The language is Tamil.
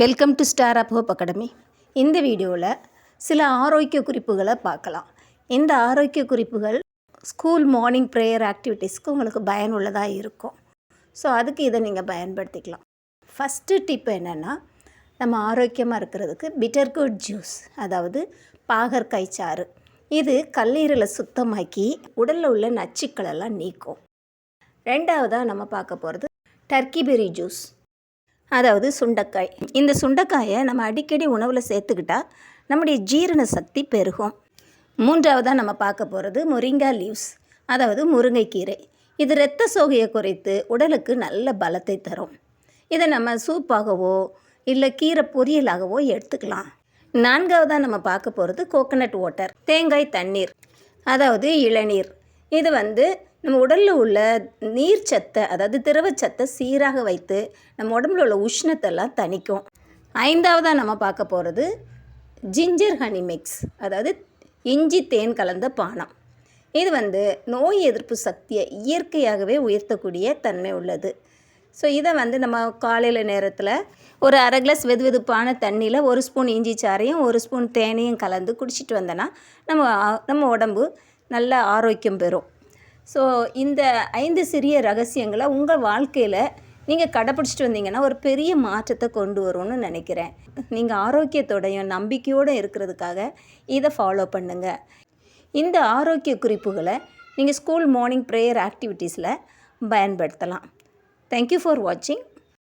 Welcome to start up hope academy இந்த வீடியோவில் சில ஆரோக்கிய குறிப்புகளை பார்க்கலாம். இந்த ஆரோக்கிய குறிப்புகள் ஸ்கூல் மார்னிங் ப்ரேயர் ஆக்டிவிட்டீஸ்க்கு உங்களுக்கு பயனுள்ளதாக இருக்கும். ஸோ அதுக்கு இதை நீங்கள் பயன்படுத்திக்கலாம். ஃபஸ்ட்டு டிப் என்னென்னா நம்ம ஆரோக்கியமாக இருக்கிறதுக்கு பிட்டர்குட் ஜூஸ் அதாவது பாகற்காய் சாறு இது கல்லீரலை சுத்தமாக்கி உடலில் உள்ள நச்சுக்களெல்லாம் நீக்கும். ரெண்டாவதாக நம்ம பார்க்க போகிறது டர்க்கி பெரி ஜூஸ் அதாவது சுண்டைக்காய். இந்த சுண்டைக்காயை நம்ம அடிக்கடி உணவில் சேர்த்துக்கிட்டா நம்முடைய ஜீரண சக்தி பெருகும். மூன்றாவதாக நம்ம பார்க்க போகிறது முரிங்கா லீவ்ஸ் அதாவது முருங்கைக்கீரை. இது இரத்த சோகையை குறைத்து உடலுக்கு நல்ல பலத்தை தரும். இதை நம்ம சூப்பாகவோ இல்லை கீரை பொரியலாகவோ எடுத்துக்கலாம். நான்காவதாக நம்ம பார்க்க போகிறது கோகனட் வாட்டர் தேங்காய் தண்ணீர் அதாவது இளநீர். இது வந்து நம்ம உடலில் உள்ள நீர் சத்தை அதாவது திரவச்சத்தை சீராக வைத்து நம்ம உடம்புல உள்ள உஷ்ணத்தெல்லாம் தணிக்கும். ஐந்தாவதாக நம்ம பார்க்க போகிறது ஜிஞ்சர் ஹனி மிக்ஸ் அதாவது இஞ்சி தேன் கலந்த பானம். இது வந்து நோய் எதிர்ப்பு சக்தியை இயற்கையாகவே உயர்த்தக்கூடிய தன்மை உள்ளது. ஸோ இதை வந்து நம்ம காலையில் நேரத்தில் ஒரு அரை கிளாஸ் வெது வெதுப்பான தண்ணியில் ஒரு ஸ்பூன் இஞ்சி சாறையும் ஒரு ஸ்பூன் தேனையும் கலந்து குடிச்சிட்டு வந்தோன்னா நம்ம நம்ம உடம்பு நல்ல ஆரோக்கியம் பெறும். ஸோ இந்த ஐந்து சிறிய ரகசியங்களை உங்கள் வாழ்க்கையில் நீங்கள் கடைப்பிடிச்சிட்டு வந்தீங்கன்னா ஒரு பெரிய மாற்றத்தை கொண்டு வரும்னு நினைக்கிறேன். நீங்கள் ஆரோக்கியத்தோடையும் நம்பிக்கையோடு இருக்கிறதுக்காக இதை ஃபாலோ பண்ணுங்கள் இந்த ஆரோக்கிய குறிப்புகளை நீங்கள் ஸ்கூல் மார்னிங் ப்ரேயர் ஆக்டிவிட்டீஸில் பயன்படுத்தலாம். தேங்க்யூ ஃபார் வாட்சிங்